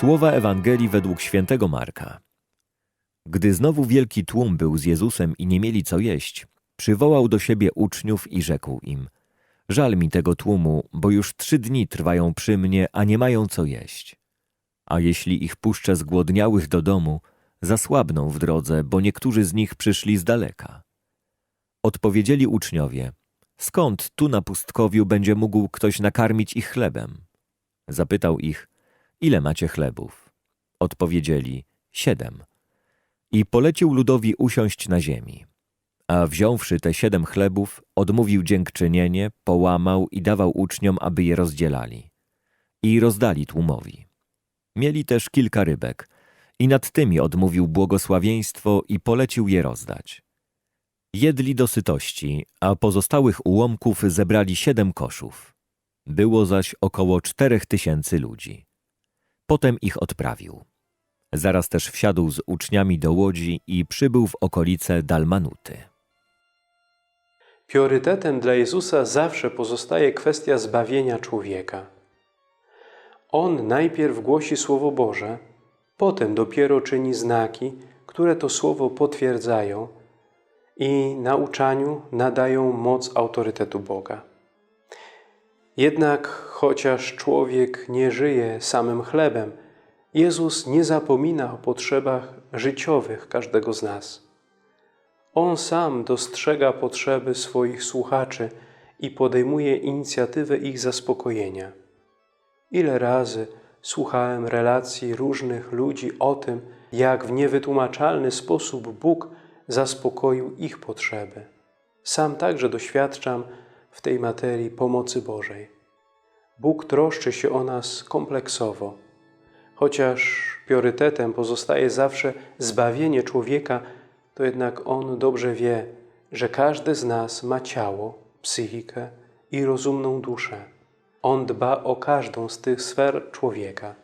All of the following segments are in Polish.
Słowa Ewangelii według świętego Marka. Gdy znowu wielki tłum był z Jezusem i nie mieli co jeść, przywołał do siebie uczniów i rzekł im: Żal mi tego tłumu, bo już trzy dni trwają przy mnie, a nie mają co jeść. A jeśli ich puszczę zgłodniałych do domu, zasłabną w drodze, bo niektórzy z nich przyszli z daleka. Odpowiedzieli uczniowie: Skąd tu na pustkowiu będzie mógł ktoś nakarmić ich chlebem? Zapytał ich: Ile macie chlebów? Odpowiedzieli: Siedem. I polecił ludowi usiąść na ziemi. A wziąwszy te siedem chlebów, odmówił dziękczynienie, połamał i dawał uczniom, aby je rozdzielali. I rozdali tłumowi. Mieli też kilka rybek, i nad tymi odmówił błogosławieństwo i polecił je rozdać. Jedli do sytości, a pozostałych ułomków zebrali siedem koszów. Było zaś około czterech tysięcy ludzi. Potem ich odprawił. Zaraz też wsiadł z uczniami do łodzi i przybył w okolice Dalmanuty. Priorytetem dla Jezusa zawsze pozostaje kwestia zbawienia człowieka. On najpierw głosi Słowo Boże, potem dopiero czyni znaki, które to Słowo potwierdzają i nauczaniu nadają moc autorytetu Boga. Jednak chociaż człowiek nie żyje samym chlebem, Jezus nie zapomina o potrzebach życiowych każdego z nas. On sam dostrzega potrzeby swoich słuchaczy i podejmuje inicjatywę ich zaspokojenia. Ile razy słuchałem relacji różnych ludzi o tym, jak w niewytłumaczalny sposób Bóg zaspokoił ich potrzeby. Sam także doświadczam w tej materii pomocy Bożej. Bóg troszczy się o nas kompleksowo. Chociaż priorytetem pozostaje zawsze zbawienie człowieka, to jednak On dobrze wie, że każdy z nas ma ciało, psychikę i rozumną duszę. On dba o każdą z tych sfer człowieka.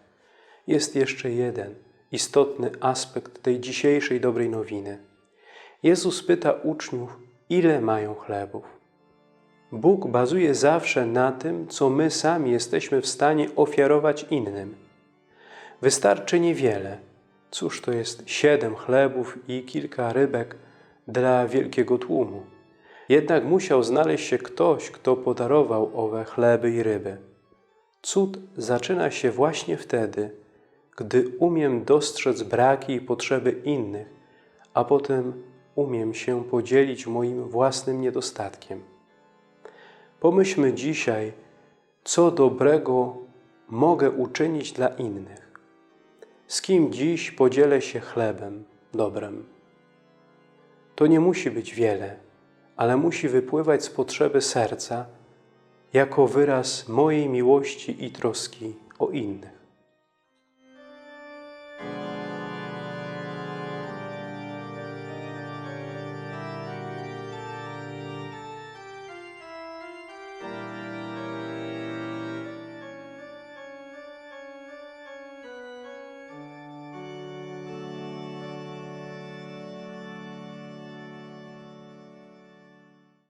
Jest jeszcze jeden istotny aspekt tej dzisiejszej dobrej nowiny. Jezus pyta uczniów, ile mają chlebów. Bóg bazuje zawsze na tym, co my sami jesteśmy w stanie ofiarować innym. Wystarczy niewiele. Cóż to jest siedem chlebów i kilka rybek dla wielkiego tłumu? Jednak musiał znaleźć się ktoś, kto podarował owe chleby i ryby. Cud zaczyna się właśnie wtedy, gdy umiem dostrzec braki i potrzeby innych, a potem umiem się podzielić moim własnym niedostatkiem. Pomyślmy dzisiaj, co dobrego mogę uczynić dla innych. Z kim dziś podzielę się chlebem, dobrem. To nie musi być wiele, ale musi wypływać z potrzeby serca jako wyraz mojej miłości i troski o innych.